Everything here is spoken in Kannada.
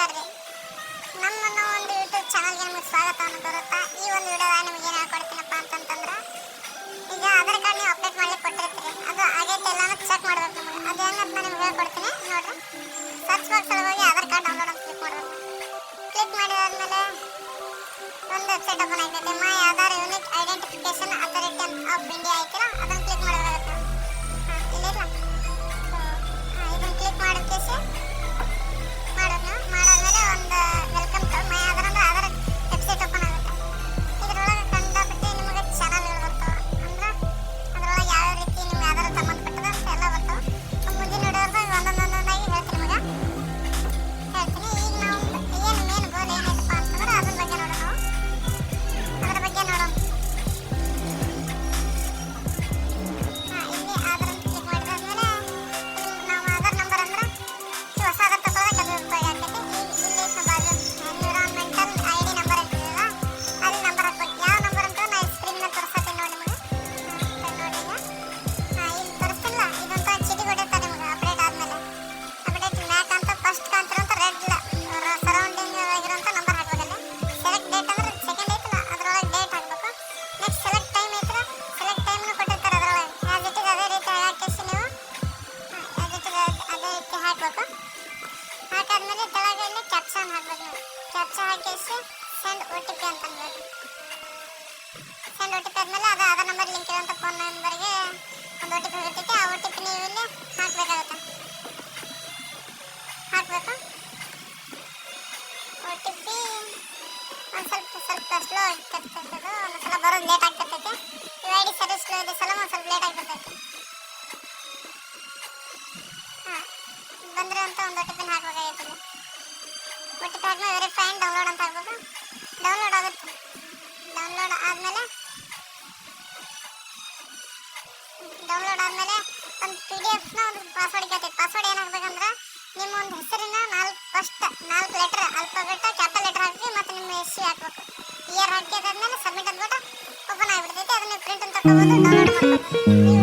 ನಮಸ್ಕಾರ ರೀ ನಮ್ಮ ಒಂದು ಯೂಟ್ಯೂಬ್ ಚಾನಲ್ಗೆ ನಿಮಗೆ ಸ್ವಾಗತವನ್ನು ತೋರುತ್ತಾ ಈ ಒಂದು ವಿಡಿಯೋದಾಗ ನಿಮಗೆ ಏನು ಹೇಳ್ಕೊಡ್ತೀನಪ್ಪ ಅಂತಂತಂದ್ರೆ ಈಗ ಆಧಾರ್ ಕಾರ್ಡ್ ನೀವು ಅಪ್ಡೇಟ್ ಮಾಡಲಿಕ್ಕೆ ಕೊಟ್ಟಿರ್ತೀರಿ. ಅದು ಆಗೈತೆ ಎಲ್ಲಾನು ಚೆಕ್ ಮಾಡಬೇಕು ನಿಮಗೆ. ಅದು ಹೆಂಗಂತ ನಾನು ನಿಮ್ಗೆ ಹೇಳ್ಕೊಡ್ತೀನಿ. ನೋಡ್ರಿ. ಸರ್ಚ್ ಬಾಕ್ಸಲ್ಲಿ ಹೋಗಿ ಆಧಾರ್ ಕಾರ್ಡ್ ಡೌನ್ಲೋಡ್ ಅಂತ ಕ್ಲಿಕ್ ಮಾಡಬೇಕು. ಕ್ಲಿಕ್ ಮಾಡಿದಾದ್ಮೇಲೆ ಒಂದು ವೆಬ್ಸೈಟ್ ಓಪನ್ ಆಗ್ತೈತೆ ಕ್ಯಾಪ್ಷನ್ ಹಾಕ್ಬೇಕು ನೋಡಿ. ಕ್ಯಾಪ್ಷನ್ ಹಾಕಿಸಿ ಸೆಂಡ್ ಒ ಟಿ ಪಿ ಅಂತ ಅನ್ಬೇಕು ಸೆಂಡ್ ಒ ಟಿ ಪಿ ಆದಮೇಲೆ ಅದು ಆಧಾರ್ ನಂಬರ್ ಲಿಂಕ್ ಇರೋಂಥ ಫೋನ್ ನಂಬರ್ಗೆ ಒಂದು ಒ ಟಿ ಪಿ ಹೋಗಿರ್ತೈತಿ ಆ ಒ ಟಿ ಪಿ ನೀವು ಇಲ್ಲಿ ಹಾಕ್ಬೇಕಾಗುತ್ತೆ. ಹಾಕಬೇಕು? ಒ ಟಿ ಪಿ ಒಂದು ಸ್ವಲ್ಪ ಸ್ವಲ್ಪ ಸ್ಲೋ ಆಗ್ತಿರ್ತೈತೆ ಒಂದು ಸಲ ಬರೋದು ಲೇಟ್ ಆಗ್ತಿರ್ತೈತೆ. ಯು ಐ ಡಿ ಸ್ಲೋ ಇದೆ ಸಲ ಒಂದು ಸ್ವಲ್ಪ ಲೇಟ್ ಆಗ್ತಿರ್ತೈತೆ. ಬಂದರೆ ಅಂತ ಒಂದು ಒ ಟಿ ಪಿನ ಹಾಕಬೇಕಾಗಿತ್ತು ಒ ಟಿ ವೆರಿಫೈ ಡೌನ್ಲೋಡ್ ಅಂತ ಹಾಕ್ಬೇಕು ಡೌನ್ಲೋಡ್ ಆಗುತ್ತೆ ಡೌನ್ಲೋಡ್ ಆದಮೇಲೆ ಡೌನ್ಲೋಡ್ ಆದಮೇಲೆ ಒಂದು ಪಿ ಡಿ ಎಫ್ನ ಒಂದು ಪಾಸ್ವರ್ಡ್ ಕೇಳ್ತೈತೆ ಪಾಸ್ವರ್ಡ್ ಏನು ಹಾಕ್ಬೇಕಂದ್ರೆ ನಿಮ್ಮ ಒಂದು ಹೆಸರಿನ ನಾಲ್ಕು ಫಸ್ಟ್ ನಾಲ್ಕು ಲೆಟರ್ ಅಲ್ಫಾಬೆಟ್ ಕ್ಯಾಪಿಟಲ್ ಲೆಟರ್ ಹಾಕಿ ಮತ್ತು ನಿಮ್ಮ ಎಸ್ ಹಾಕ್ಬೇಕು. ಇಯರ್ ಹಾಕಿದಾದ್ಮೇಲೆ ಸಬ್ಮಿಟ್ ಅಂದ್ಬಿಟ್ಟು ಓಪನ್ ಆಗಿಬಿಡ್ತೈತೆ. ಅದನ್ನ ಪ್ರಿಂಟ್ ಅಂತ ತಗೊಂಡು ಡೌನ್ಲೋಡ್ ಮಾಡ್ಬೇಕು